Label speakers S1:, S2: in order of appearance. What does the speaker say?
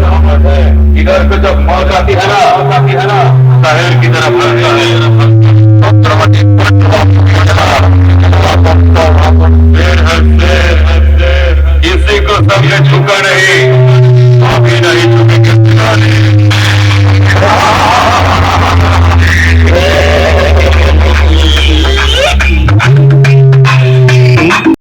S1: Sahabat. इधर पे जब मौत आती है ना शहर की तरफ़ लगता है।